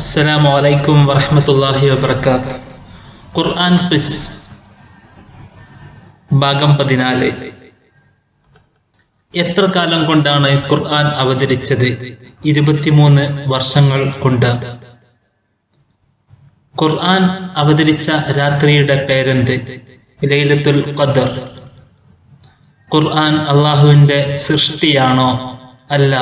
അസ്സലാമു അലൈക്കും വറഹ്മത്തുള്ളാഹി വബർക്കാത്ത് ഖുർആൻ ഖിസ് ഭാഗം പതിനാല്. എത്ര കാലം കൊണ്ടാണ് ഖുർആൻ അവതരിച്ചത്? ഇരുപത്തിമൂന്ന് വർഷങ്ങൾ കൊണ്ട്. ഖുർആൻ അവതരിച്ച രാത്രിയുടെ പേരെന്ത്? ലൈലത്തുൽ ഖദർ. ഖുർആൻ അള്ളാഹുവിന്റെ സൃഷ്ടിയാണോ? അല്ല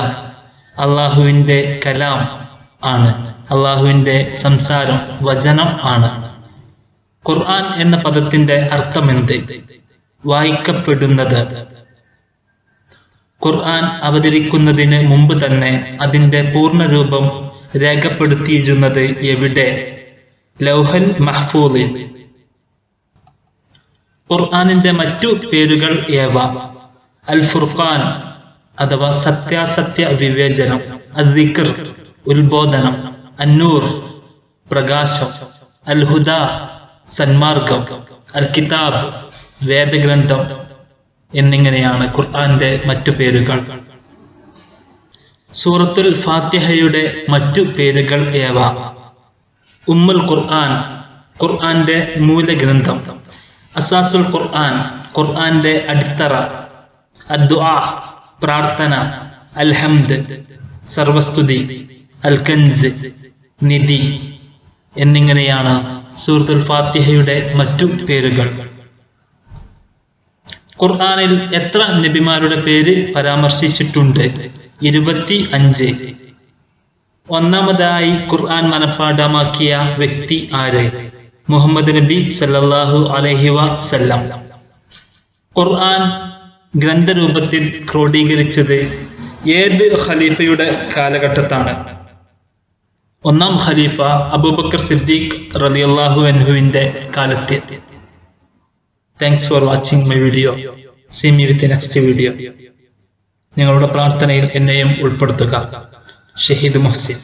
അള്ളാഹുവിന്റെ കലാം ആണ്. അള്ളാഹുവിന്റെ സംസാരം വചനം ആണ്. ഖുർആൻ എന്ന പദത്തിന്റെ അർത്ഥം അർത്ഥമെന്ത്? വായിക്കപ്പെടുന്നത്. ഖുർആൻ അവതരിക്കുന്നതിന് മുമ്പ് തന്നെ അതിന്റെ പൂർണരൂപം രേഖപ്പെടുത്തിയിരുന്നത് എവിടെ? ലൗഹൽ മഹ്ഫൂലിൽ ഖുർആാനിന്റെ മറ്റു പേരുകൾ ഏവ? അൽ ഫുർഖാൻ അഥവാ സത്യാസത്യ വിവേചനം അദ്ദിഖർ ഉത്ബോധനം. അന്നൂർ പ്രകാശം അൽ ഹുദ സന്മാർഗം അൽ കിതാബ് വേദഗ്രന്ഥം എന്നിങ്ങനെയാണ് ഖുർആന്റെ മറ്റു പേരുകൾ. സൂറത്തുൽ ഫാത്തിഹയുടെ മറ്റു പേരുകൾ ഏവ? ഉമ്മുൽ ഖുർആൻ ഖുർആന്റെ മൂലഗ്രന്ഥം. അസാസുൽ ഖുർആൻ ഖുർആന്റെ അടിത്തറ. അദ്ദുആ പ്രാർത്ഥന. അൽഹംദ് സർവസ്തുതി. അൽ കൻസ് നിധി എന്നിങ്ങനെയാണ് സൂറത്തുൽ ഫാത്തിഹയുടെ മറ്റു പേരുകൾ. ഖുർആാനിൽ എത്ര നബിമാരുടെ പേര് പരാമർശിച്ചിട്ടുണ്ട്? ഇരുപത്തി അഞ്ച് ഒന്നാമതായി ഖുർആൻ മനഃപ്പാഠമാക്കിയ വ്യക്തി ആര്? മുഹമ്മദ് നബി സല്ലല്ലാഹു അലഹി വസല്ലം. ഖുർആൻ ഗ്രന്ഥരൂപത്തിൽ ക്രോഡീകരിച്ചത് ഏത് ഖലീഫയുടെ കാലഘട്ടത്താണ്. ഒന്നാം ഖലീഫ അബൂബക്കർ സിദ്ദീഖ് റളിയല്ലാഹു അൻഹുവിന്റെ കാലത്ത്. Thanks for watching my video see you with next video നിങ്ങളുടെ പ്രാർത്ഥനയിൽ എന്നെയും ഉൾപ്പെടുത്തുക. ഷഹീദ് മുഹസിൻ.